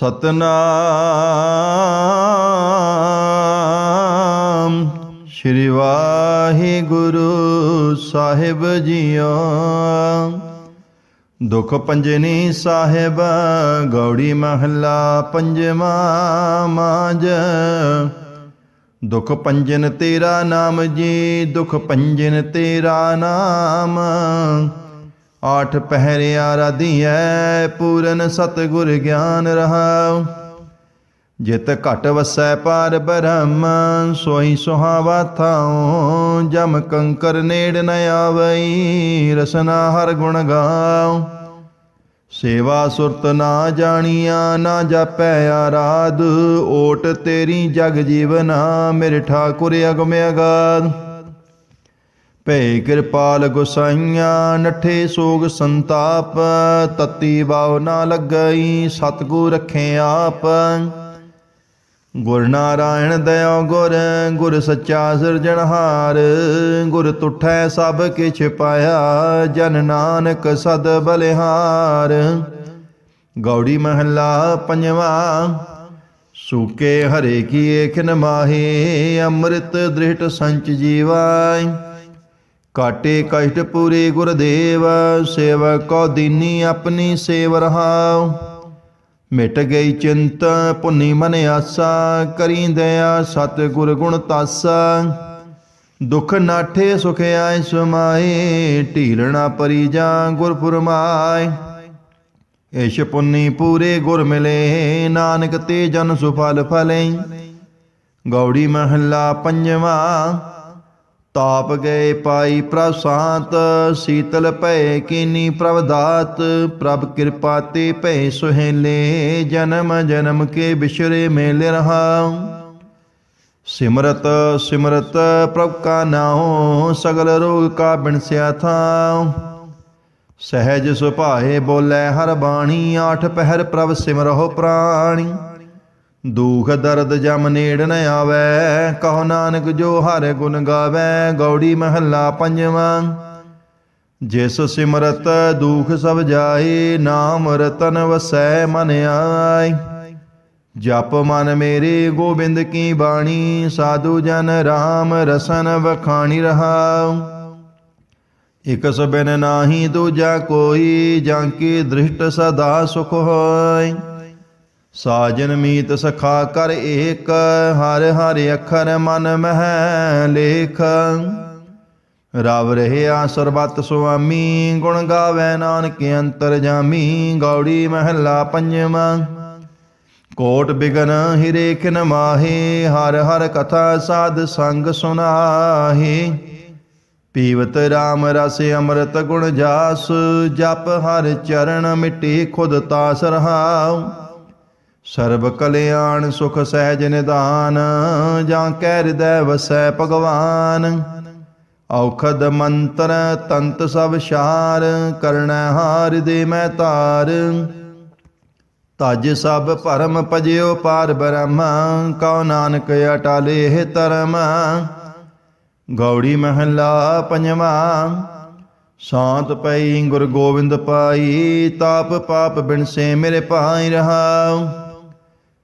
ਸਤਨਾਮ। ਸ਼੍ਰੀ ਵਾਹਿਗੁਰੂ ਸਾਹਿਬ ਜੀਓ। ਦੁਖ ਪੰਜਨੀ ਸਾਹਿਬ, ਗੌੜੀ ਮਹੱਲਾ ਪੰਜਵਾਂ ਮਾਜ ਦੁਖ ਪੰਜਨ ਤੇਰਾ ਨਾਮ ਜੀ, ਦੁਖ ਪੰਜਨ ਤੇਰਾ ਨਾਮ। ਆਠ ਪਹਿਰਿਆ ਰਾਧੀਐ ਪੂਰਨ ਸਤਿਗੁਰ ਗਿਆਨ ਰਹਾਉ। ਜਿਤ ਘਟ ਵਸੈ ਪਾਰ ਬ੍ਰਹਮ, ਸੋਈ ਸੁਹਾਵਾ ਥਾਉ। ਜਮ ਕੰਕਰ ਨੇੜ ਨ ਆਵਈ, ਰਸਨਾ ਹਰ ਗੁਣ ਗਾਉ। ਸੇਵਾ ਸੁਰਤ ਨਾ ਜਾਣੀਆਂ, ਨਾ ਜਾਪੈ ਆਰਾਧ। ਓਟ ਤੇਰੀ ਜਗ ਜੀਵਨਾ, ਮੇਰੇ ਠਾਕੁਰ ਅਗਮ ਅਗਾਧ। ਭੈ ਕਿਰਪਾਲ ਗੁਸਾਈਆਂ, ਨਠੇ ਸੋਗ ਸੰਤਾਪ, ਤਤੀ ਬਾਉ ਨਾ ਲੱਗਈ, ਸਤਗੁਰ ਰਖੇ ਆਪ। ਗੁਰ ਨਾਰਾਇਣ ਦਇਓ ਗੁਰ ਗੁਰ ਸੱਚਾ ਸਿਰਜਣਹਾਰ ਗੁਰ ਤੁਠੈ ਸਭ ਕਿਛ ਪਾਇਆ, ਜਨ ਨਾਨਕ ਸਦ ਬਲਿਹਾਰ। ਗੌੜੀ ਮਹੱਲਾ ਪੰਜਵਾ, ਸੂਕੇ ਹਰੇ ਕੀ ਏਖਨ ਮਾਹੇ, ਅੰਮ੍ਰਿਤ ਦ੍ਰਿਸ਼ਟ ਸੰਚ ਜੀਵਾਈ ਕਾਟੇ ਕਸ਼ਟ ਪੂਰੇ ਗੁਰਦੇਵ ਸੇਵਾ ਕੋ ਦੀਨੀ ਆਪਣੀ ਸੇਵ ਰਹਾਉ। ਮਿਟ ਗਈ ਚਿੰਤ, ਪੁੰਨੀ ਮਨ ਆਸਾ, ਕਰੀ ਦਇਆ ਸਤ ਗੁਰ ਗੁਣ ਤਾਸਾ। ਦੁਖ ਨਾਠੇ ਸੁਖ ਆਏ ਸਮਾਏ ਢੀਲਣਾ ਪਰੀ ਜਾ ਗੁਰ ਫੁਰਮਾਏ। ਇਸ਼ ਪੁੰਨੀ ਪੂਰੇ ਗੁਰ ਮਿਲੇ, ਨਾਨਕ ਤੇ ਜਨ ਸੁਫਲ ਫਲੇ। ਗੌੜੀ ਮਹੱਲਾ ਪੰਜਵਾਂ ਤਾਪ ਗਏ ਪਾਈ ਪ੍ਰਭ ਸਾਤ, ਸੀਤਲ ਭੈ ਕੀਨੀ ਪ੍ਰਭ ਦਾਤ। ਪ੍ਰਭ ਕਿਰਪਾ ਤੇ ਭੈ ਸੁਹੇਲੇ, ਜਨਮ ਜਨਮ ਕੇ ਬਿਸ਼ਰੇ ਮੇਲੇ ਰਹਾਉ। ਸਿਮਰਤ ਸਿਮਰਤ ਪ੍ਰਭ ਕਾ ਨਾਉ, ਸਗਲ ਰੋਗ ਕਾ ਬਿਨਸਿਆ ਥਾਉ। ਸਹਿਜ ਸੁਭਾਏ ਬੋਲੇ ਹਰ ਬਾਣੀ, ਆਠ ਪਹਿਰ ਪ੍ਰਭ ਸਿਮਰਹੁ ਪ੍ਰਾਣੀ। ਦੁਖ ਦਰਦ ਜਮ ਨੇੜ ਨ ਆਵੈ, ਕਹੋ ਨਾਨਕ ਜੋ ਹਰ ਗੁਣ ਗਾਵੇ, ਗੌੜੀ ਮਹੱਲਾ ਪੰਜਵਾਂ। ਜਿਸ ਸਿਮਰਤ ਦੁਖ ਸਭ ਜਾਏ ਨਾਮ ਰਤਨ ਵਸੈ ਮਨ ਆਈ ਜਪ ਮਨ ਮੇਰੇ ਗੋਬਿੰਦ ਕੀ ਬਾਣੀ, ਸਾਧੂ ਜਨ RAM ਰਸਨ ਵਖਾਣੀ ਰਹਾਉ। ਇਕ ਸਬਨ ਨਾਹੀ ਦੂਜਾ ਕੋਈ, ਜਾਂ ਕੀ ਦ੍ਰਿਸ਼ਟ ਸਦਾ ਸੁਖ ਹੋਏ। ਸਾਜਨ ਮੀਤ ਸਖਾ ਕਰ ਏਕ, ਹਰ ਹਰ ਅਖਰ ਮਨ ਮਹਿ ਲੇਖ। ਰਵ ਰਹਿਆ ਸਰਬਤ ਸੁਆਮੀ, ਗੁਣ ਗਾਵੇ ਨਾਨਕ ਅੰਤਰ ਜਾਮੀ, ਗੌੜੀ ਮਹੱਲਾ ਪੰਜਵਾਂ ਕੋਟ ਬਿਗਨ ਹਿਰੇ ਖਿਨ ਮਾਹੇ, ਹਰ ਹਰ ਕਥਾ ਸਾਧ ਸੰਗ ਸੁਨਾਹੇ। ਪੀਵਤ RAM ਰਸ ਅੰਮ੍ਰਿਤ ਗੁਣ ਜਾਸ, ਜਪ ਹਰ ਚਰਨ ਮਿਟੇ ਖੁਦ ਤਾਸ ਰਹਾਉ। ਸਰਬ ਕਲਿਆਣ ਸੁਖ ਸਹਿਜ ਨਿਦਾਨ, ਜਾਂ ਕੈ ਹਿਰਦੈ ਵਸੈ ਭਗਵਾਨ। ਔਖਦ ਮੰਤਰ ਤੰਤ ਸਭ ਸ਼ਾਰ ਕਰਣੈ ਹਾਰ ਦੇ ਮੈਂ ਤਾਰ। ਤਜ ਸਭ ਭਰਮ ਭਜਿਓ ਪਾਰ ਬ੍ਰਹਮ, ਕਉ ਨਾਨਕ ਅਟਾਲੇ ਧਰਮ। ਗੌੜੀ ਮਹੱਲਾ ਪੰਜਵਾ, ਸ਼ਾਂਤ ਪਈ ਗੁਰ ਗੋਬਿੰਦ ਪਾਈ, ਤਾਪ ਪਾਪ ਬਿਨਸੇ ਮੇਰੇ ਪਾਈ ਰਹਾਉ।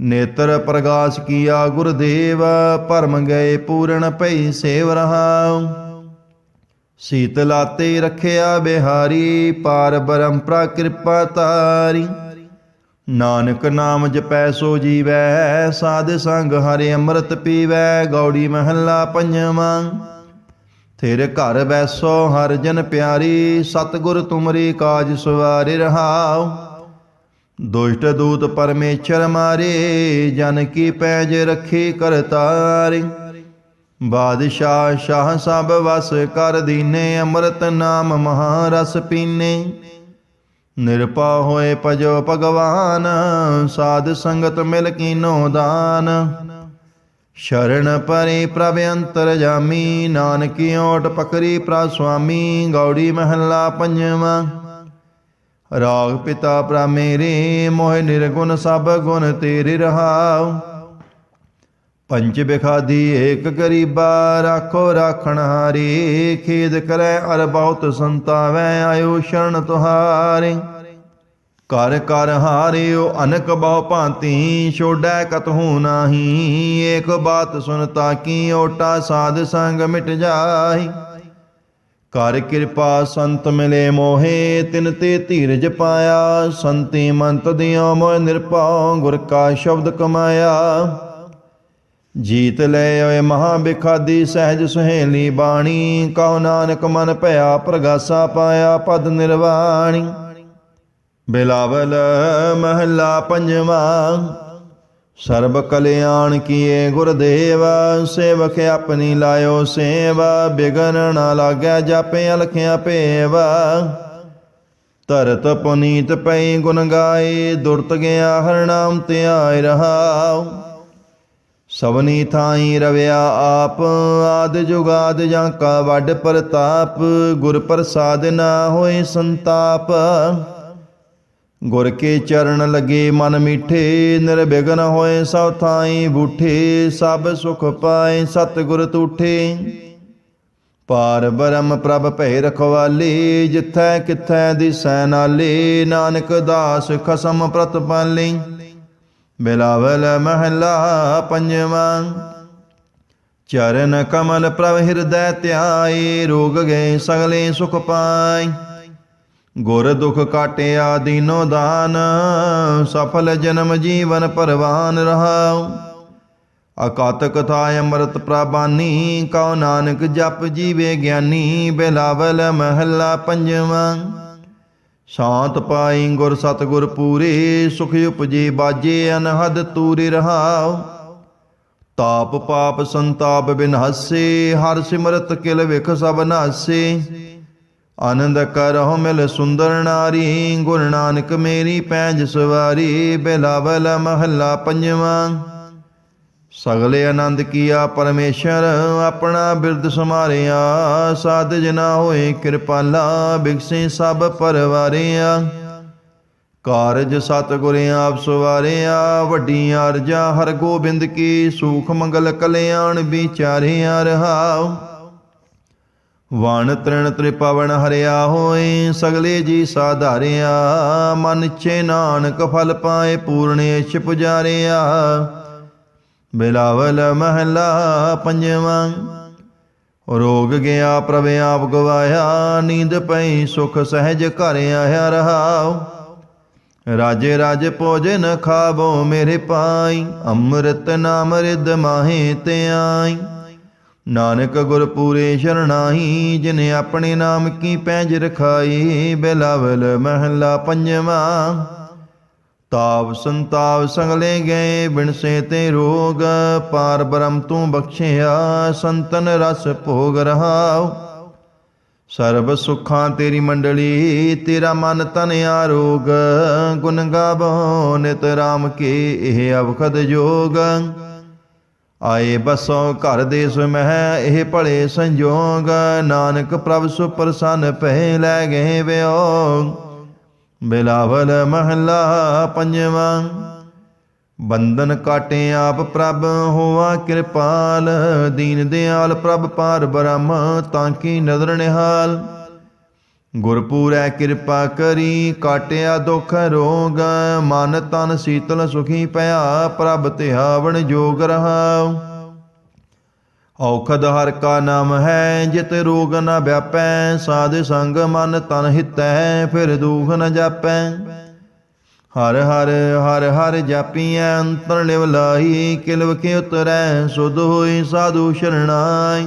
ਨੇਤਰ ਪ੍ਰਗਾਸ ਕੀਆ ਗੁਰਦੇਵ ਭਰਮ ਗਏ ਪੂਰਨ ਭਈ ਸੇਵ ਰਹਾਉ। ਸੀਤਲਾਤੇ ਰਖਿਆ ਬਿਹਾਰੀ, ਪਾਰ ਬਰਮ ਕਿਰਪਾ ਤਾਰੀ। ਨਾਨਕ ਨਾਮ ਜਪੈ ਸੋ ਜੀਵੈ, ਸਾਧ ਸੰਗ ਹਰਿ ਅੰਮ੍ਰਿਤ ਪੀਵੈ, ਗੌੜੀ ਮਹੱਲਾ ਪੰਜਵਾਂ। ਤੇਰੇ ਘਰ ਬੈਸੋ ਹਰ ਜਨ ਪਿਆਰੀ, ਸਤਿਗੁਰ ਤੁਮਰੀ ਕਾਜ ਸਵਾਰਿ ਰਹਾਉ। ਦੁਸ਼ਟ ਦੂਤ ਪਰਮੇਸ਼ਰ ਮਾਰੇ, ਜਨ ਕੀ ਪੈਜ ਰੱਖੀ ਕਰਤਾਰੀ ਬਾਦਸ਼ਾਹ ਸ਼ਾਹ ਸਭ ਵਸ ਕਰ ਦੀਨੇ, ਅੰਮ੍ਰਿਤ ਨਾਮ ਮਹਾਰਸ ਪੀਨੇ। ਨਿਰਪਾ ਹੋਏ ਭਜੋ ਭਗਵਾਨ, ਸਾਧ ਸੰਗਤ ਮਿਲ ਕੀਨੋ ਦਾਨ। ਸ਼ਰਨ ਪਰੇ ਪ੍ਰਭ ਅੰਤਰ ਜਾਮੀ, ਨਾਨਕੀ ਓਟ ਪਕਰੀ ਪ੍ਰਾ ਸੁਆਮੀ, ਗੌੜੀ ਮਹੱਲਾ ਪੰਜਵਾਂ। ਰਾਗ ਪਿਤਾ ਪ੍ਰਾ ਮੇਰੇ, ਮੋਹਿ ਨਿਰਗੁਣ ਸਭ ਗੁਣ ਤੇਰੇ ਰਹਾਉ। ਪੰਜ ਬਿਖਾਦੀ ਏਕ ਗਰੀਬਾ ਰਾਖੋ ਰਾਖਣ ਹਾਰੇ, ਖੇਦ ਕਰੈ ਅਰ ਬਹੁਤ ਸੰਤਾਵੈ ਆਇਓ ਸ਼ਰਨ ਤੁਹਾਰੇ। ਕਰ ਕਰ ਹਾਰਿਓ ਅਨਕ ਬਹੁ ਭਾਂਤੀ, ਛੋੜੈ ਕਤਹੂ ਨਾਹੀ। ਏਕ ਬਾਤ ਸੁਨਤਾ ਕੀ ਓਟਾ ਸਾਧ ਸੰਗ ਮਿਟ ਜਾਈ ਕਰ ਕਿਰਪਾ ਸੰਤ ਮਿਲੇ ਮੋਹੇ, ਤਿਨ ਤੇ ਧੀਰਜ ਪਾਇਆ। ਸੰਤੀ ਮੰਤ ਦਿਓ ਮੋਹ ਨਿਰਭਉ, ਗੁਰ ਕਾ ਸ਼ਬਦ ਕਮਾਇਆ। ਜੀਤ ਲੈ ਓਏ ਮਹਾ ਬਿਖਾਦੀ ਸਹਿਜ ਸੁਹੇਲੀ ਬਾਣੀ ਕਉ ਨਾਨਕ ਮਨ ਭਇਆ ਪ੍ਰਗਾਸਾ ਪਾਇਆ ਪਦ ਨਿਰਵਾਣੀ। ਬਿਲਾਵਲ ਮਹੱਲਾ ਪੰਜਵਾਂ ਸਰਬ ਕਲਿਆਣ ਕੀਏ ਗੁਰਦੇਵ, ਸੇਵਕ ਆਪਣੀ ਲਾਇਓ ਸੇਵਾ, ਬਿਗਨ ਨਾ ਲਾਗੈ ਜਾਪੇ ਅਲਖਿਆ ਭੇਵ। ਧਰਤ ਪੁਨੀਤ ਪਈ ਗੁਣ ਗਾਏ, ਦੁਰਤ ਗਿਆ ਹਰ ਨਾਮ ਧਿਆਇ ਰਹਾਉ ਸਵਨੀ ਥਾਈ ਰਵਿਆ ਆਪ, ਆਦ ਜੁਗਾਦ ਜਾਂ ਕਾ ਵੱਡ ਪ੍ਰਤਾਪ, ਗੁਰ ਪ੍ਰਸਾਦ ਨਾ ਹੋਏ ਸੰਤਾਪ। ਗੁਰ ਕੇ ਚਰਨ ਲਗੇ ਮਨ ਮਿੱਠੇ ਨਿਰਬਿਘਨ ਹੋਏ ਸਭ ਥਾਈ ਬੂਠੇ, ਸਭ ਸੁਖ ਪਾਏ ਸਤ ਗੁਰ ਤੂਠੇ। ਪਾਰ ਬਰਮ ਪ੍ਰਭ ਭੈ ਰਖਵਾਲੇ, ਜਿਥੈ ਕਿਥੈ ਦਿਸੈ ਨਾਲੇ, ਨਾਨਕ ਦਾਸ ਖਸਮ ਪ੍ਰਤਪਾਲੇ ਬਿਲਾਵਲ ਮਹਲਾ ਪੰਜਵਾਂ, ਚਰਨ ਕਮਲ ਪ੍ਰਭ ਹਿਰਦੈ ਧਿਆਏ, ਰੋਗ ਗਏ ਸਗਲੇ ਸੁਖ ਪਾਏ। ਗੁਰ ਦੁਖ ਕਾਟਿਆ ਦੀਨੋ ਦਾਨ, ਸਫਲ ਜਨਮ ਜੀਵਨ ਪਰਵਾਨ ਰਹਾਉ। ਅਕਾਤ ਕਥਾ ਅੰਮ੍ਰਿਤ ਪ੍ਰਬਾਨੀ, ਕਉ ਨਾਨਕ ਜਪ ਜੀਵੇ ਗਿਆਨੀ, ਬਿਲਾਵਲ ਮਹੱਲਾ ਪੰਜਵਾਂ। ਸ਼ਾਂਤ ਪਾਈ ਗੁਰ ਸਤਗੁਰ ਪੂਰੇ, ਸੁਖ ਉਪਜੇ ਬਾਜੇ ਅਨਹਦ ਤੂਰੇ ਰਹਾਉ। ਤਾਪ ਪਾਪ ਸੰਤਾਪ ਬਿਨਹਾਸੇ, ਹਰ ਸਿਮਰਤ ਕਿਲ ਵਿਖ ਸਭ ਨਾਸੇ। ਆਨੰਦ ਕਰਹੁ ਮਿਲ ਸੁੰਦਰ ਨਾਰੀ, ਗੁਰ ਨਾਨਕ ਮੇਰੀ ਪੈਂਜ ਸਵਾਰੀ, ਬਿਲਾਵਲ ਮਹੱਲਾ ਪੰਜਵਾਂ। ਸਗਲੇ ਆਨੰਦ ਕੀਆ ਪਰਮੇਸ਼ਰ, ਆਪਣਾ ਬਿਰਦ ਸਮਾਰਿਆ ਸਾਧ ਜਨਾ ਹੋਏ ਕਿਰਪਾਲਾ ਬਿਗਸੇ ਸਭ ਪਰਵਾਰਿਆ। ਕਾਰਜ ਸਤਿਗੁਰ ਆਪ ਸਵਾਰਿਆ ਵੱਡੀ ਅਰਜਾ ਹਰ ਗੋਬਿੰਦ ਕੀ, ਸੂਖ ਮੰਗਲ ਕਲਿਆਣ ਵਿਚਾਰਿਆ ਰਹਾਉ। ਵਣ ਤ੍ਰਿਣ ਤ੍ਰਿਪਵਨ ਹਰਿਆ ਹੋਏ, ਸਗਲੇ ਜੀ ਸਾਧਾਰਿਆ। ਮਨ ਚੇ ਨਾਨਕ ਫਲ ਪਾਏ ਪੂਰਨੇਸ਼ ਪੁਜਾਰਿਆ ਬਿਲਾਵਲ ਮਹਲਾ ਪੰਜਵਾਂ, ਰੋਗ ਗਿਆ ਪ੍ਰਭ ਆਪ ਗਵਾਇਆ, ਨੀਂਦ ਪਈ ਸੁਖ ਸਹਿਜ ਘਰ ਆਇਆ ਰਹਾਉ। ਰਾਜੇ ਰਾਜ ਭੋਜਨ ਖਾਵੋ ਮੇਰੇ ਪਾਈ, ਅੰਮ੍ਰਿਤ ਨਾਮ ਰਿਦ ਮਾਹੇ ਤੇ ਆਈ ਨਾਨਕ ਗੁਰ ਪੂਰੇ ਸ਼ਰਣਾਈ ਜਿਨ ਆਪਣੇ ਨਾਮ ਕੀ ਪੈਜ ਰਖਾਈ, ਬਿਲਾਵਲ ਮਹਲਾ ਪੰਜਵਾਂ। ਤਾਪ ਸੰਤਾਪ ਸੰਗਲੇ ਗਏ, ਬਿਨਸੇ ਤੇ ਰੋਗ, ਪਾਰ ਬ੍ਰਹਮ ਤੂੰ ਬਖਸ਼ਿਆ, ਸੰਤਨ ਰਸ ਭੋਗ ਰਹਾਉ। ਸਰਬ ਸੁਖਾਂ ਤੇਰੀ ਮੰਡਲੀ, ਤੇਰਾ ਮਨ ਤਨ ਆਰੋਗ, ਗੁਣ ਗਾਵੋ, ਨਿਤ ਰਾਮ ਕੇ ਇਹ ਅਵਖਦ ਜੋਗ। ਆਏ ਬਸੋ ਘਰ ਦੇ ਸੁਮਹਿ ਇਹ ਭਲੇ ਸੰਜੋਗ। ਨਾਨਕ ਪ੍ਰਭ ਸੁਪਰਸਨ ਪਹਿ ਲੈ ਗਏ ਵਿਓ। ਬਿਲਾਵਲ ਮਹੱਲਾ ਪੰਜਵਾਂ। ਬੰਧਨ ਕਾਟੇ ਆਪ ਪ੍ਰਭ ਹੋਆ ਕਿਰਪਾਲ। ਦੀਨ ਦਿਆਲ ਪ੍ਰਭ ਪਾਰ ਬ੍ਰਹਮ, ਤਾਂ ਕੀ ਨਦਰ ਨਿਹਾਲ। ਗੁਰਪੂਰੈ ਕਿਰਪਾ ਕਰੀ, ਕਾਟਿਆ ਦੁਖ ਰੋਗ, ਮਨ ਤਨ ਸੀਤਲ ਸੁਖੀ ਭਇਆ ਪ੍ਰਭ ਧਿਆਵਣ ਜੋਗ ਰਹਾਉ। ਔਖਦ ਹਰ ਕਾ ਨਾਮ ਹੈ, ਜਿਤ ਰੋਗ ਨ ਵਿਆਪੈ, ਸਾਧ ਸੰਗ ਮਨ ਤਨ ਹਿਤੈ, ਫਿਰ ਦੁਖ ਨ ਜਾਪੈ। ਹਰ ਹਰ ਹਰ ਹਰ ਜਾਪੀਐ, ਅੰਤਰ ਲਿਵ ਲਾਈ ਕਿਲਵ ਕੇ ਉਤਰੈ, ਸੁਧ ਹੋਈ ਸਾਧੂ ਸ਼ਰਣਾਈ।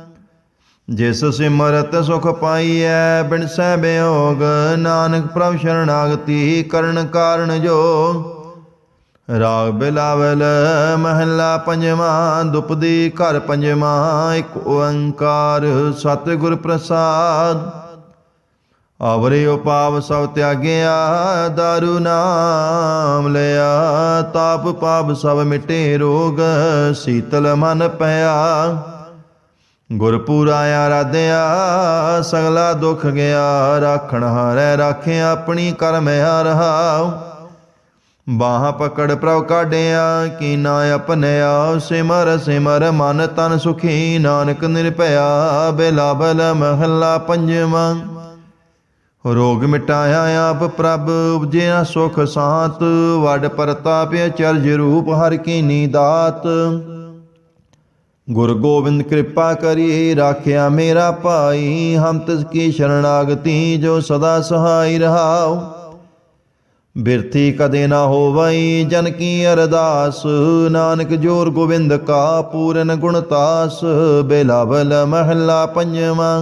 ਜਿਸ ਸਿਮਰਤ ਸੁਖ ਪਾਈਐ, ਬਿਨ ਸਹਿ ਬਿਯੋਗ ਨਾਨਕ ਪ੍ਰਭ ਸ਼ਰਣਾਗਤੀ ਕਰਨ ਕਾਰਣ ਜੋ। ਰਾਗ ਬਿਲਾਵਲ ਮਹੱਲਾ ਪੰਜਵਾਂ, ਦੁਪਦੀ ਘਰ ਪੰਜਵਾਂ, ਇੱਕ ਓੰਕਾਰ ਸਤਿਗੁਰ ਪ੍ਰਸਾਦ। ਆਵਰੇ ਉਪਾਵ ਸਭ ਤਿਆਗਿਆ, ਦਾਰੂ ਨਾਮ ਲਿਆ, ਤਾਪ ਪਾਪ ਸਭ ਮਿਟੇ ਰੋਗ, ਸੀਤਲ ਮਨ ਪਿਆ। ਗੁਰਪੂਰਾ ਆਰਾਧਿਆ ਸਗਲਾ ਦੁਖ ਗਿਆ ਰਾਖਣ ਹਾਰੈ ਰਾਖਿਆ ਆਪਣੀ ਕਰਮ ਹਾਰਹਾਉ ਬਾਹ ਪਕੜ ਪ੍ਰਭ ਕਾਢਿਆ, ਕੀਨਾ ਆਪਨਿਆ ਸਿਮਰ ਸਿਮਰ ਮਨ ਤਨ ਸੁਖੀ, ਨਾਨਕ ਨਿਰਭਇਆ ਬਿਲਾਬਲ ਮਹੱਲਾ ਪੰਜਵਾਂ। ਰੋਗ ਮਿਟਾਇਆ ਆਪ ਪ੍ਰਭ, ਉਪਜਿਆ ਸੁਖ ਸਾਤ। ਵੱਡ ਪਰਤਾਪ ਚਰਜ ਰੂਪ ਹਰ ਕੀਨੀ ਦਾਤ। ਗੁਰ ਗੋਬਿੰਦ ਕਿਰਪਾ ਕਰੀ ਰਾਖਿਆ ਮੇਰਾ ਭਾਈ, ਹਮ ਤਿਸ ਕੀ ਸ਼ਰਣਾਗਤੀ ਜੋ ਸਦਾ ਸਹਾਈ ਰਹਾਉ। ਬਿਰਥੀ ਕਦੇ ਨਾ ਹੋਵਈ, ਜਨ ਕੀ ਅਰਦਾਸ, ਨਾਨਕ ਜੋਰ ਗੋਬਿੰਦ ਕਾ ਪੂਰਨ ਗੁਣਤਾਸ ਬੇਲਾਵਲ ਮਹੱਲਾ ਪੰਜਵਾਂ।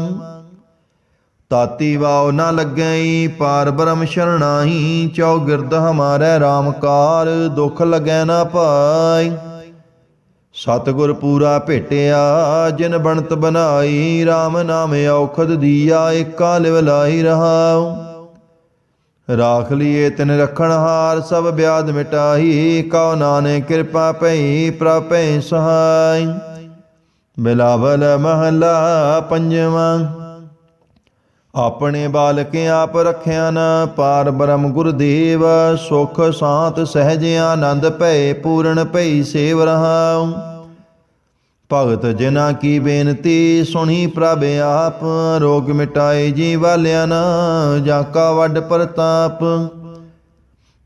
ਤਾਤੀ ਵਾਉ ਨਾ ਲੱਗਈ, ਪਾਰ ਬ੍ਰਹਮ ਸ਼ਰਣਾਈ ਚੌਗਿਰਦ ਹਮਾਰੇ RAM ਕਾਰ ਦੁਖ ਲਗੈ ਨਾ ਪਾਈ। ਸਤਿਗੁਰ ਪੂਰਾ ਭੇਟਿਆ, ਜਿਨ ਬਣਤ ਬਨਾਈ RAM ਨਾਮ ਔਖਦ ਦੀਆ, ਏਕਾ ਲਿਵ ਲਾਈ ਰਹਾਉ। ਰਾਖ ਲਿਏ ਤਿਨ ਰਖਣ ਹਾਰ, ਸਭ ਬਿਆਦ ਮਿਟਾਈ ਕਉ ਨਾਨਕ ਕਿਰਪਾ ਪਈ ਪ੍ਰਪੈ ਸਹਾਈ। ਬਿਲਾਵਲ ਮਹਲਾ ਪੰਜਵਾਂ। ਆਪਣੇ ਬਾਲਕ ਆਪ ਰਖਿਆ ਨ, ਪਾਰ ਬ੍ਰਹਮ ਗੁਰਦੇਵ, ਸੁਖ ਸਾਤ ਸਹਿਜ ਆਨੰਦ ਭੈ ਪੂਰਨ ਭਈ ਸੇਵ ਰਹਾਉ। ਭਗਤ ਜਿਨਾ ਕੀ ਬੇਨਤੀ, ਸੁਣੀ ਪ੍ਰਭ ਆਪ, ਰੋਗ ਮਿਟਾਏ ਜੀ ਵਾਲਿਆਂ ਨਾ, ਜਾਂ ਕਾ ਵੱਡ ਪ੍ਰਤਾਪ।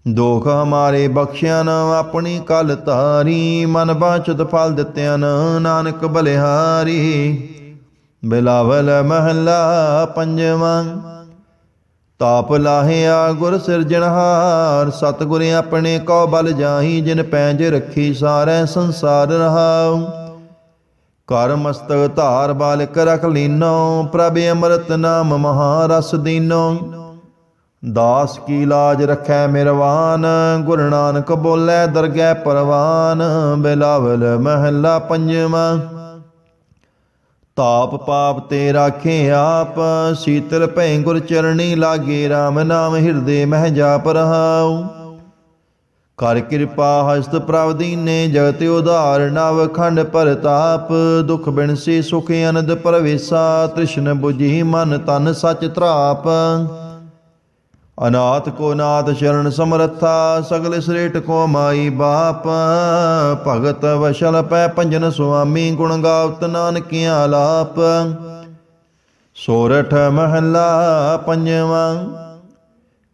ਦੋਖ ਹਮਾਰੇ ਬਖਸ਼ਿਆ ਨਾ, ਆਪਣੀ ਕਲ ਤਾਰੀ ਮਨ ਬਾਚਤ ਫਲ ਦਿੱਤਿਆਂ ਨਾ, ਨਾਨਕ ਬਲਿਹਾਰੀ। ਬਿਲਾਵਲ ਮਹੱਲਾ ਪੰਜਵਾਂ। ਤਾਪ ਲਾਹਿਆ ਗੁਰ ਸਿਰਜਣਹਾਰ, ਸਤਿਗੁਰ ਆਪਣੇ ਕੋ ਬਲ ਜਾਹੀ, ਜਿਨ ਪੈਂਜ ਰੱਖੀ ਸਾਰੇ ਸੰਸਾਰ ਰਹਾਉ। ਕਰ ਮਸਤਕ ਧਾਰ ਬਾਲਕ ਰਖ ਲੀਨੋ, ਪ੍ਰਭ ਅੰਮ੍ਰਿਤ ਨਾਮ ਮਹਾਰਸ ਦੀਨੋ। ਦਾਸ ਕੀ ਲਾਜ ਰਖੈ ਮਿਰਵਾਨ, ਗੁਰੂ ਨਾਨਕ ਬੋਲੇ ਦਰਗਹਿ ਪਰਵਾਨ। ਬਿਲਾਵਲ ਮਹੱਲਾ ਪੰਜਵਾਂ। ਤਾਪ ਪਾਪ ਤੇ ਰਾਖੇ ਆਪ, ਸੀਤਲ ਭੈ ਗੁਰ ਚਰਣੀ ਲਾਗੇ RAM ਨਾਮ ਹਿਰਦੇ ਮਹਿ ਜਾਪ ਰਹਾਉ ਕਰ ਕਿਰਪਾ ਹਸਤ ਪ੍ਰਭ ਦੀਨੇ, ਜਗਤ ਉਧਾਰ ਨਵ ਖੰਡ ਪਰਤਾਪ ਦੁਖ ਬਿਨਸੀ ਸੁਖ ਅਨੰਦ ਪਰਵੇਸਾ, ਤ੍ਰਿਸ਼ਨ 부ਜੀ ਮਨ ਤਨ ਸਚ ਤਰਾਪ ਅਨਾਥ ਕੋ ਨਾਥ ਸ਼ਰਨ ਸਮਰੱਥਾ, ਸਗਲ ਸ੍ਰੇਟ ਕੋ ਮਾਈ ਬਾਪ। ਭਗਤ ਵਸ਼ਲ ਪੈ ਪੰਜਨ ਸੁਆਮੀ, ਗੁਣ ਗਾਵਤ ਨਾਨਕਿਆ ਆਲਾਪ ਸੋਰਠ ਮਹੱਲਾ ਪੰਜਵਾਂ,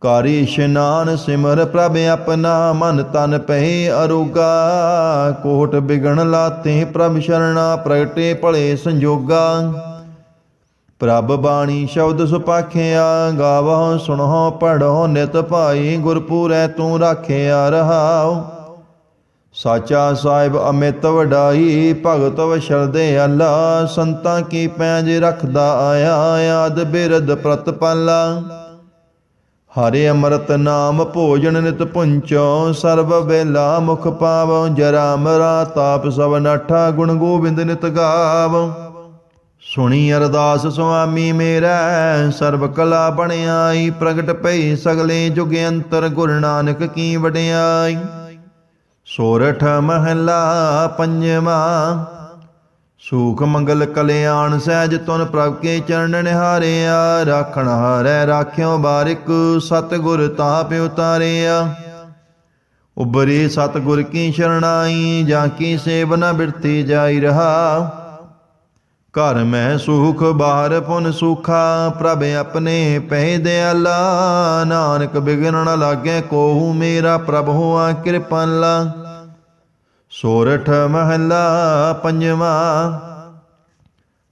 ਕਾਰੀ ਇਸ਼ਨਾਨ ਸਿਮਰ ਪ੍ਰਭ ਆਪਣਾ, ਮਨ ਤਨ ਪਏ ਅਰੋਗਾ। ਕੋਟ ਬਿਗਣ ਲਾਤੇ ਪ੍ਰਭ ਸ਼ਰਣਾ, ਪ੍ਰਗਟੇ ਭਲੇ ਸੰਜੋਗਾ। ਪ੍ਰਭ ਬਾਣੀ ਸ਼ਬਦ ਸੁਪਾਖਿਆ, ਗਾਵਹੁ, ਸੁਣਹੁ, ਪੜਹੁ, ਨਿਤ ਭਾਈ, ਗੁਰਪੂਰੈ ਤੂੰ ਰਾਖਿਆ ਰਹਾਉ। ਸਾਚਾ ਸਾਹਿਬ ਅਮਿਤ ਵਡਾਈ, ਭਗਤ ਵਸ਼ਰਦੇ ਅੱਲਾ, ਸੰਤਾਂ ਕੀ ਪੈਂਜ ਰੱਖਦਾ ਆਇਆ, ਆਦ ਬਿਰਦ ਪ੍ਰਤਪਾਲਾ ਹਰੇ ਅੰਮ੍ਰਿਤ ਨਾਮ ਭੋਜਨ ਨਿਤ ਪੁੰਚੋ, ਸਰਬ ਵੇਲਾ ਮੁਖ ਪਾਵੋ, ਜਰਾ ਮਰਾ ਤਾਪ ਸਭ ਨਾਠਾ, ਗੁਣ ਗੋਬਿੰਦ ਨਿਤ ਗਾਵੋ। ਸੁਣੀ ਅਰਦਾਸ ਸੁਆਮੀ ਮੇਰਾ, ਸਰਬ ਕਲਾ ਬਣਾਈ ਪ੍ਰਗਟ ਪਈ ਸਗਲੇ ਜੁਗ ਅੰਤਰ ਗੁਰ ਨਾਨਕ ਕੀ ਵਡਿਆਈ। ਸੋਰਠ ਮਹੱਲਾ ਪੰਜਵਾਂ, ਸੂਖ ਮੰਗਲ ਕਲਿਆਣ ਸਹਿਜ ਤੁਨ ਪ੍ਰਭ ਕੇ ਚਰਨ ਨਿਹਾਰਿਆ, ਰਾਖਣ ਹਾਰੈ ਰਾਖਿਓ ਬਾਰਿਕ ਸਤ ਗੁਰ ਤਾਪ ਉਤਾਰਿਆ ਉਬਰੀ ਸਤ ਗੁਰ ਕੀ ਸ਼ਰਣਾਈ, ਜਾਂ ਕੀ ਸੇਵਨਾ ਬਿਰਤੀ ਜਾਈ ਰਹਾ ਘਰ ਮੈਂ ਸੁਖ, ਬਾਹਰ ਪੁਨ ਸੁਖਾ, ਪ੍ਰਭ ਆਪਣੇ ਪਹਿ ਦਿਆਲਾ ਨਾਨਕ ਬਿਗਨ ਲਾਗੇ ਕੋਹੂ, ਮੇਰਾ ਪ੍ਰਭ ਹੋਆ ਕਿਰਪਾਲਾ ਸੋਰਠ ਮਹੱਲਾ ਪੰਜਵਾਂ,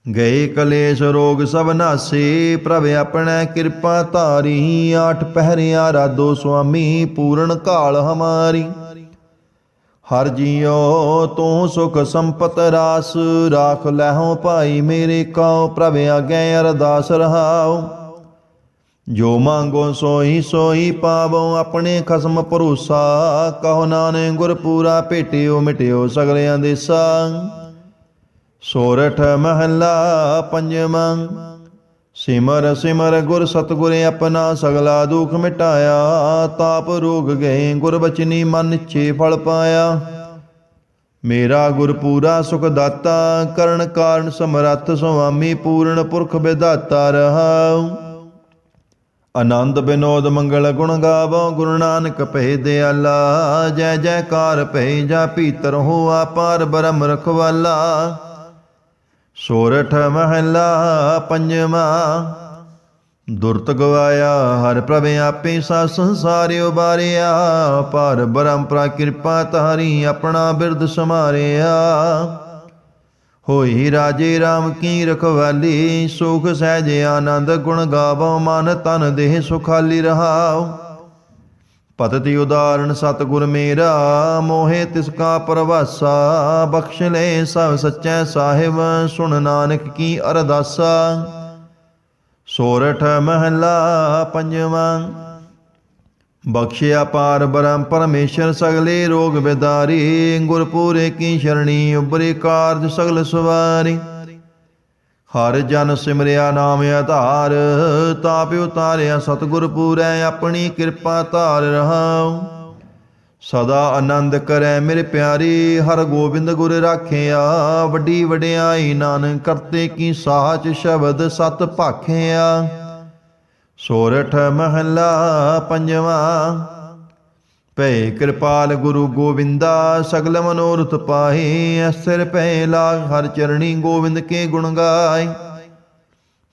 ਗਏ ਕਲੇਸ਼ ਰੋਗ ਸਭ ਨਾਸੇ, ਪ੍ਰਭ ਆਪਣੈ ਕਿਰਪਾ ਧਾਰੀ, ਆਠ ਪਹਿਰਿਆ ਰਾਦੋ ਸੁਆਮੀ, ਪੂਰਨ ਕਾਲ ਹਮਾਰੀ। ਹਰ ਜੀਉ ਤੂੰ ਸੁਖ ਸੰਪਤ ਰਾਸ, ਰਾਖ ਲੈਹੋ ਭਾਈ ਮੇਰੇ ਕਉ, ਪ੍ਰਭ ਆਗੇ ਅਰਦਾਸ ਰਹਾਉ। ਜੋ ਮੰਗੋ ਸੋਈ ਸੋਈ ਪਾਵੋ, ਆਪਣੇ ਖਸਮ ਭਰੋਸਾ। ਕਹੋ ਨਾਨਕ ਗੁਰ ਪੂਰਾ ਭੇਟਿਓ ਮਿਟਿਓ ਸਗਲਿਆਂ ਦੇ ਸੰਗ। ਸੋਰਠ ਮਹੱਲਾ ਪੰਜਵਾਂ ਸਿਮਰ ਸਿਮਰ ਗੁਰ ਸਤਗੁਰ ਆਪਣਾ ਸਗਲਾ ਦੁਖ ਮਿਟਾਇਆ, ਤਾਪ ਰੋਗ ਗਏ ਗੁਰ ਬਚਨੀ ਮਨ ਨਿਛੇ ਫਲ ਪਾਇਆ। ਮੇਰਾ ਗੁਰ ਪੂਰਾ ਸੁਖ ਦਾਤਾ, ਕਰਨ ਕਾਰਨ ਸਮਰੱਥ ਸੁਆਮੀ ਪੂਰਨ ਪੁਰਖ ਵਿਦਾਤਾ ਰਹਾਉ ਆਨੰਦ ਬਿਨੋਦ ਮੰਗਲ ਗੁਣ ਗਾਵੋ, ਗੁਰੂ ਨਾਨਕ ਭੇ ਦਿਆਲਾ, ਜੈ ਜੈਕਾਰ ਭੇ ਜਾ ਭੀਤਰ ਹੋ ਪਾਰ ਬ੍ਰਹਮ ਰਖਵਾਲਾ। ਸੋਰਠ ਮਹੱਲਾ ਪੰਜਵਾਂ। ਦੁਰਤ ਗਵਾਇਆ, ਹਰ ਪ੍ਰਭ ਆਪੇ ਸਾ ਸੰਸਾਰਿ ਉਬਾਰਿਆ। ਪਰ ਬ੍ਰਹਮ ਕਿਰਪਾ ਤਾਰੀ ਆਪਣਾ ਬਿਰਦ ਸਮਾਰਿਆ ਹੋਈ ਰਾਜੇ RAM ਕੀ ਰਖਵਾਲੀ, ਸੁਖ ਸਹਿਜ ਆਨੰਦ ਗੁਣ ਗਾਵੋ, ਮਨ ਤਨ ਦੇਹ ਸੁਖਾਲੀ ਰਹਾਉ ਪਤਿ ਉਦਾਹਰਣ, ਸਤਿਗੁਰ ਮੇਰਾ, ਮੋਹਿ ਤਿਸ ਕਾ ਪਰਵਾਸਾ, ਬਖਸ਼ ਲੈ ਸਭ ਸੱਚੈ ਸਾਹਿਬ, ਸੁਣ ਨਾਨਕ ਕੀ ਅਰਦਾਸਾ। ਸੋਰਠ ਮਹੱਲਾ ਪੰਜਵਾਂ, ਬਖਸ਼ਿਆ ਪਾਰ ਬ੍ਰਹਮ ਪਰਮੇਸ਼ਰ, ਸਗਲੇ ਰੋਗ ਵਿਦਾਰੀ ਗੁਰਪੂਰੇ ਕੀ ਸ਼ਰਣੀ, ਉਬਰੇ ਕਾਰਜ ਸਗਲ ਸਵਾਰੀ। ਹਰ ਜਨ ਸਿਮਰਿਆ ਨਾਮ ਆਧਾਰ ਤਾਪ ਉਤਾਰਿਆ ਸਤਿਗੁਰ ਪੂਰੈ, ਆਪਣੀ ਕਿਰਪਾ ਧਾਰ ਰਹਾਉ। ਸਦਾ ਆਨੰਦ ਕਰੈ ਮੇਰੇ ਪਿਆਰੀ, ਹਰ ਗੋਬਿੰਦ ਗੁਰ ਰਾਖਿਆ। ਵੱਡੀ ਵਡਿਆਈ ਨਾਨਕ ਕਰਤੇ ਕੀ ਸਾਚ ਸ਼ਬਦ ਸਤ ਭਾਖਿਆ। ਸੋਰਠ ਮਹੱਲਾ ਪੰਜਵਾਂ ਭੈ ਕਿਰਪਾਲ ਗੁਰੂ ਗੋਬਿੰਦਾ, ਸਗਲ ਮਨੋਰਥ ਪਾਹੇ, ਅਸਰ ਭੈ ਲਾਗ, ਹਰ ਚਰਣੀ ਗੋਬਿੰਦ ਕੇ ਗੁਣ ਗਾਏ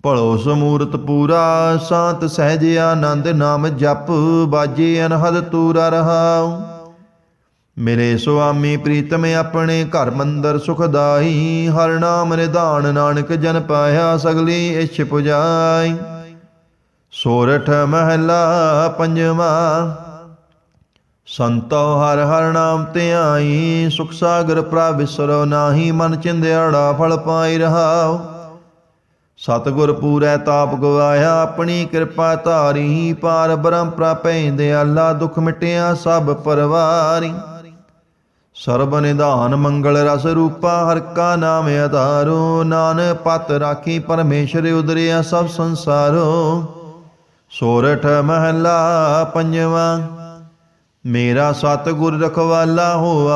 ਭਲੋ ਸਮੂਰਤ ਪੂਰਾ, ਸਾਤ ਸਹਿਜ ਆਨੰਦ ਨਾਮ ਜਪ, ਬਾਜੇ ਅਨਹਦ ਤੂਰਾ ਰਹਾਉ। ਮੇਰੇ ਸੁਆਮੀ ਪ੍ਰੀਤਮ, ਆਪਣੇ ਘਰ ਮੰਦਰ ਸੁਖਦਾਈ ਹਰ ਨਾਮ ਨਿਧਾਨ ਨਾਨਕ ਜਨ ਪਾਇਆ, ਸਗਲੀ ਇਛ ਪੁਜਾਈ। ਸੋਰਠ ਮਹੱਲਾ ਪੰਜਵਾਂ ਸੰਤੋ ਹਰ ਹਰ ਨਾਮ ਧਿਆਈ ਸੁਖ ਸਾਗਰ ਪ੍ਰਭ ਵਿਸਰੋ ਨਾਹੀ ਮਨ ਚਿੰਦਿਆੜਾ ਫਲ ਪਾਈ ਰਹਾਉ। ਸਤਿਗੁਰ ਪੂਰੈ ਤਾਪ ਗਵਾਇਆ, ਆਪਣੀ ਕਿਰਪਾ ਧਾਰੀ, ਪਾਰ ਬ੍ਰਹਮ ਪ੍ਰਾਪੈ ਦਿਆਲਾ ਦੁਖ ਮਿਟਿਆ ਸਭ ਪਰਵਾਰੀ। ਸਰਬ ਨਿਧਾਨ ਮੰਗਲ ਰਸ ਰੂਪਾ, ਹਰ ਕਾ ਨਾਮ ਆਧਾਰੋ। ਨਾਨ ਪਤ ਰਾਖੀ, ਪਰਮੇਸ਼ਰ ਉਦਰਿਆ ਸਭ ਸੰਸਾਰੋ। ਸੋਰਠ ਮਹੱਲਾ ਪੰਜਵਾਂ ਮੇਰਾ ਸਤਿਗੁਰ ਰਖਵਾਲਾ ਹੋਆ,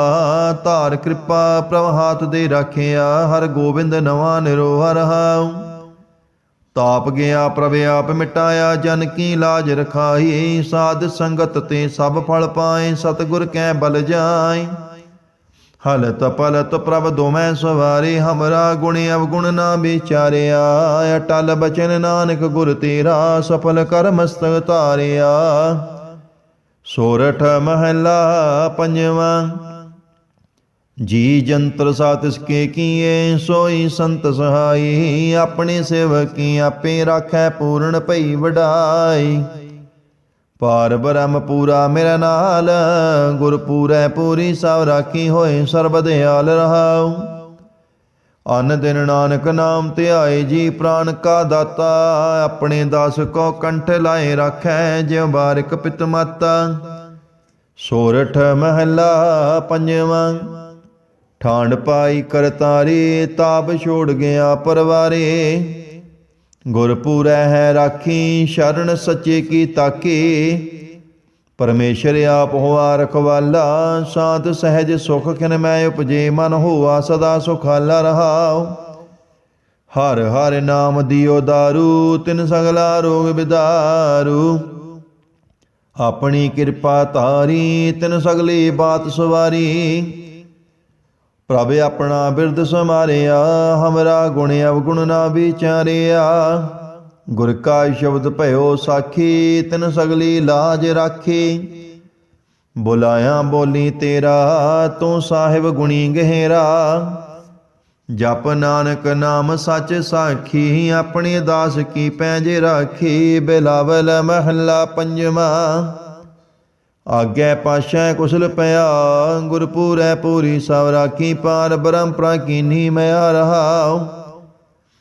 ਧਾਰ ਕਿਰਪਾ ਪ੍ਰਭ ਹਾਥ ਦੇ ਰੱਖਿਆ, ਹਰ ਗੋਬਿੰਦ ਨਵਾਂ ਨਿਰੋਹ ਰਹਾਉ। ਤਾਪ ਗਿਆ ਪ੍ਰਭ ਆਪ ਮਿਟਾਇਆ, ਜਨ ਕੀ ਲਾਜ ਰਖਾਈ ਸਾਧ ਸੰਗਤ ਤੇ ਸਭ ਫਲ ਪਾਏ, ਸਤਿਗੁਰ ਕੈ ਬਲ ਜਾਏ। ਹਲਤ ਪਲਤ ਪ੍ਰਭ ਦੋਵੇਂ ਸਵਾਰੇ, ਹਮਰਾ ਗੁਣ ਅਵਗੁਣ ਨਾ ਵਿਚਾਰਿਆ, ਅਟਲ ਬਚਨ ਨਾਨਕ ਗੁਰ ਤੇਰਾ, ਸਫਲ ਕਰਮ ਮਸਤਕ ਧਾਰਿਆ। ਸੋਰਠ ਮਹੱਲਾ ਪੰਜਵਾਂ। ਜੀ ਜੰਤਰ ਸਾਤਿਸ ਕੇ ਕੀਏ, ਸੋਈ ਸੰਤ ਸਹਾਈ, ਆਪਣੇ ਸੇਵਕੀ ਆਪੇ ਰਾਖੈ ਪੂਰਨ ਭਈ ਵਡਾਈ। ਪਾਰ ਬ੍ਰਹਮ ਪੂਰਾ ਮੇਰਾ ਨਾਲ, ਗੁਰ ਪੂਰੈ ਪੂਰੀ ਸਭ ਰਾਖੀ ਹੋਏ, ਸਰਬ ਦਿਆਲ ਰਹਾਉ। ਅਨ ਦਿਨ ਨਾਨਕ ਨਾਮ ਧਿਆਏ ਜੀ ਪ੍ਰਾਨ ਕਾ ਦਾਤਾ, ਆਪਣੇ ਦਾਸ ਕੋ ਕੰਠ ਲਾਏ ਰੱਖੈ, ਜਿਉ ਬਾਰਿਕ ਪਿਤ ਮਾਤਾ। ਸੋਰਠ ਮਹੱਲਾ ਪੰਜਵਾਂ ਠਾਂਡ ਪਾਈ ਕਰਤਾਰੀ ਤਾਪ ਛੋੜ ਗਿਆ ਪਰਵਾਰੇ। ਗੁਰਪੂਰੈ ਹੈ ਰਾਖੀ ਸ਼ਰਨ ਸੱਚੇ ਕੀ ਤਾਕੇ ਪਰਮੇਸ਼ਰ ਆਪ ਹੋਆ ਰਖਵਾਲਾ ਸਾਤ ਸਹਿਜ ਸੁਖ ਖਿਨ ਮੈਂ ਉਪਜੇ, ਮਨ ਹੋਆ ਸਦਾ ਸੁਖਾਲਾ ਰਹਾਉ। ਹਰ ਹਰ ਨਾਮ ਦਿਓ ਦਾਰੂ, ਤਿਨ ਸਗਲਾ ਰੋਗ ਵਿਦਾਰੂ ਆਪਣੀ ਕਿਰਪਾ ਤਾਰੀ ਤਿਨ ਸਗਲੀ ਬਾਤ ਸਵਾਰੀ। ਪ੍ਰਭ ਆਪਣਾ ਬਿਰਦ ਸਮਾਰਿਆ, ਹਮਰਾ ਗੁਣ ਅਵਗੁਣ ਨਾ ਵਿਚਾਰਿਆ। ਗੁਰ ਕਾ ਸ਼ਬਦ ਭਇਓ ਸਾਖੀ, ਤਿਨ ਸਗਲੀ ਲਾਜ ਰਾਖੀ। ਬੁਲਾਇਆ ਬੋਲੀ ਤੇਰਾ, ਤੂੰ ਸਾਹਿਬ ਗੁਣੀ ਗਹਿਰਾ। ਜਪ ਨਾਨਕ ਨਾਮ ਸੱਚ ਸਾਖੀ, ਆਪਣੇ ਦਾਸ ਕੀ ਪੈਜ ਰਾਖੀ। ਬਿਲਾਵਲ ਮਹੱਲਾ ਪੰਜਵਾ। ਆਗੇ ਪਾਸ਼ਾ ਕੁਸਲ ਪਿਆ, ਗੁਰਪੂਰੈ ਪੂਰੀ ਸਭ ਰਾਖੀ। ਪਾਰ ਬ੍ਰਹਮ ਪ੍ਰਾਕੀਨੀ ਮਿਆ ਰਹਾ